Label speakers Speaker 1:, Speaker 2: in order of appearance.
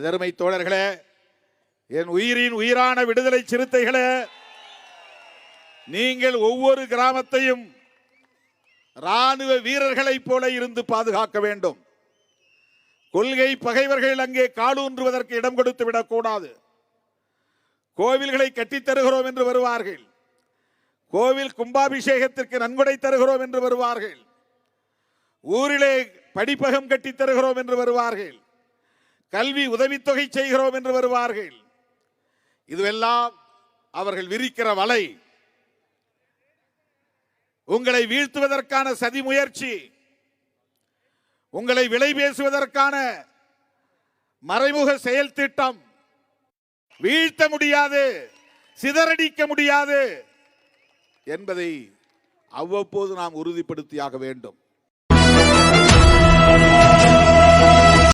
Speaker 1: அதருமை தோழர்களே என் உயிரின் உயிரான விடுதலை சிறுத்தைகளே நீங்கள் ஒவ்வொரு கிராமத்தையும் ராணுவ வீரர்களைப் போல இருந்து பாதுகாக்க வேண்டும். கொள்கை பகைவர்கள் அங்கே காலூன்றுவதற்கு இடம் கொடுத்து விடக்கூடாது. கோவில்களை கட்டித் தருகிறோம் என்று வருவார்கள். கோவில் கும்பாபிஷேகத்திற்கு நன்கொடை தருகிறோம் என்று வருவார்கள். ஊரிலே படிப்பகம் கட்டித் தருகிறோம் என்று வருவார்கள். கல்வி உதவித்தொகை செய்கிறோம் என்று வருவார்கள். இதுவெல்லாம் அவர்கள் விரிக்கிற வலை. உங்களை வீழ்த்துவதற்கான சதி முயற்சி. உங்களை விலை பேசுவதற்கான மறைமுக செயல் திட்டம். வீழ்த்த முடியாது சிதறடிக்க முடியாது என்பதை அவ்வப்போது நாம் உறுதிப்படுத்தியாக வேண்டும்.